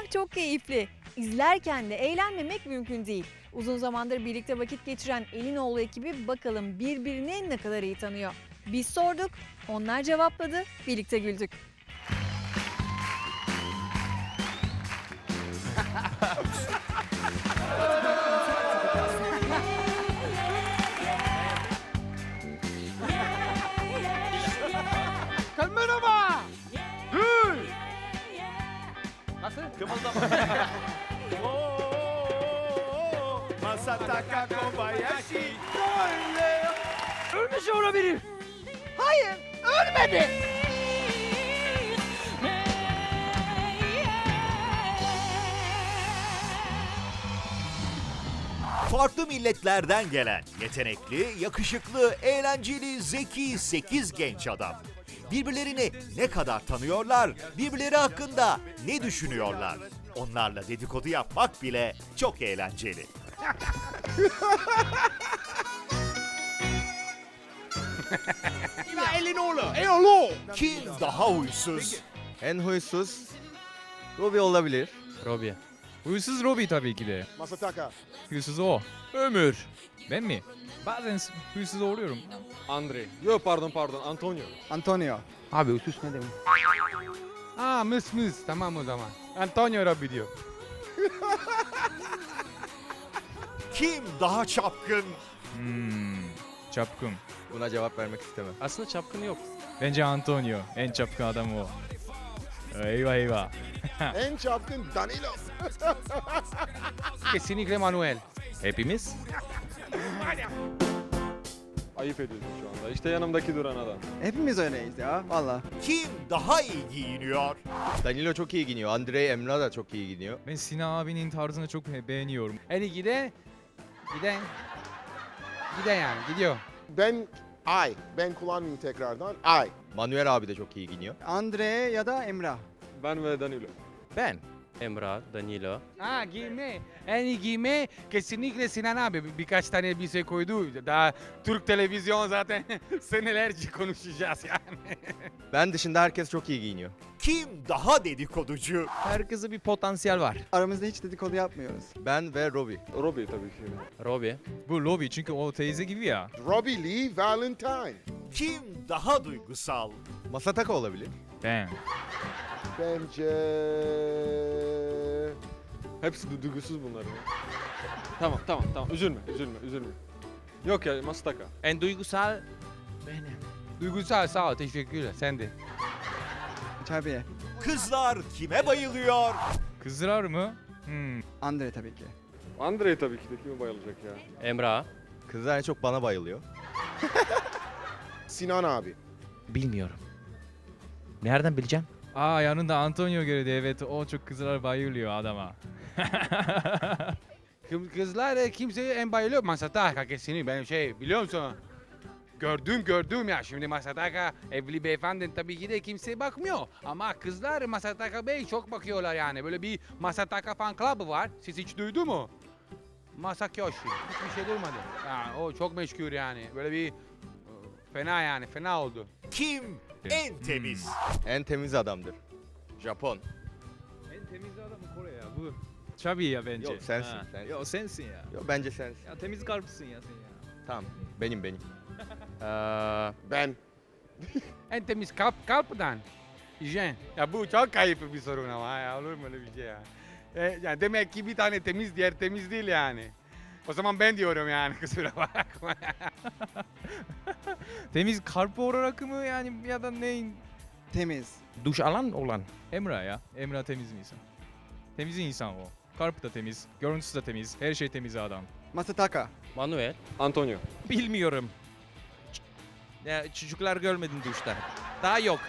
Tanışmak çok keyifli. İzlerken de eğlenmemek mümkün değil. Uzun zamandır birlikte vakit geçiren Elinoğlu ekibi bakalım birbirini ne kadar iyi tanıyor. Biz sorduk, onlar cevapladı, birlikte güldük. Merhaba. Nasıl? Masataka Kobayashi Ölmüş olabilir. Farklı milletlerden gelen yetenekli, yakışıklı, eğlenceli, zeki 8 genç adam. Birbirlerini ne kadar tanıyorlar, birbirleri hakkında ne düşünüyorlar? Onlarla dedikodu yapmak bile çok eğlenceli. Kim daha huysuz? En huysuz Robbie olabilir. Robbie. Huysuz Robbie tabii ki de. Masataka. Huysuz o. Ömür. Ben mi? Bazen huysuz oluyorum. Andre. Yok pardon pardon Antonio. Antonio. Abi usus ne demek? Aa mıs mıs tamam o zaman. Antonio Robby diyor. Kim daha çapkın? Hmm. Çapkın. Buna cevap vermek istemem. Aslında çapkın yok. Bence Antonio. En çapkın adam o. Eyvah eyvah. en çapkın Danilo. Kesinlikle Manuel. Hepimiz? Ayıp ediyorsun şu anda. İşte yanımdaki duran adam. Hepimiz öyleyiz ya valla. Kim daha iyi giyiniyor? Danilo çok iyi giyiniyor. Andrei Emrah da çok iyi giyiniyor. Ben Sinan abinin tarzını çok be- beğeniyorum. En iyi gide. Giden. Giden yani gidiyor. Ben I. Ben kullanmayayım tekrardan. I. Manuel abi de çok iyi giyiniyor. Andre ya da Emrah. Ben ve Danilo. Ben, Emrah, Danilo. Ha giyme. En iyi giyme kesinlikle Sinan abi. Bir- Birkaç tane elbise koydu. Daha Türk televizyon zaten senelerce konuşacağız yani. Ben dışında herkes çok iyi giyiniyor. Kim daha dedikoducu? Herkese bir potansiyel var. Aramızda hiç dedikodu yapmıyoruz. Ben ve Robbie. Robbie tabii ki. Robbie, Bu lobby çünkü o teyze gibi ya. Robbie Lee Valentine. Kim daha duygusal? Masataka olabilir. Ben. Bence... Hepsi du- duygusuz bunlar ya. tamam tamam tamam. Üzülme üzülme üzülme. Yok ya Masataka. en duygusal benim. Duygusal sağ ol teşekkürler. Sen de. Tabii. Kızlar kime bayılıyor? Kızlar mı? Hmm. Andre tabii ki. Andre tabii ki de kime bayılacak ya. Emrah, Kızlar en çok bana bayılıyor. Sinan abi. bilmiyorum. Nereden bileceğim? Aa yanında Antonio geldi evet o çok kızlar bayılıyor adama. Kız- Kızlar e, kimse en bayılıyor. Masataka kesinlikle benim şey biliyor musun? Gördüm gördüm ya şimdi Masataka evli beyefendi tabii ki de kimse bakmıyor. Ama kızlar Masataka Bey çok bakıyorlar yani. Böyle bir Masataka fan club var. Siz hiç duydu mu? Masakoshi. Hiçbir şey duymadım. Yani o çok meşgul yani. Böyle bir e, fena yani fena oldu. Kim en temiz? En temiz adamdır. Japon. En temiz adam Kore ya bu. Çabi ya bence. Yok, sensin, Ha. sensin. Yok sensin ya. Yo, bence sensin. Ya temiz karpısın ya sen ya. Tamam. Benim benim. Ee, Ben. En temiz kalp kalpten. Hijyen. Ya bu çok kayıp bir sorun ama ya olur mu öyle bir şey ya? E, yani demek ki bir tane temiz diğer temiz değil yani. O zaman ben diyorum yani kusura bakma. Temiz karpı olarak mı yani ya da neyin? Temiz. duş alan olan. Emrah ya. Emrah temiz bir insan. Temiz insan o. Karpı da temiz, görüntüsü de temiz, her şey temiz adam. Masataka. Manuel, Antonio. bilmiyorum. Ç- Ya çocuklar görmedim duşta. Daha yok.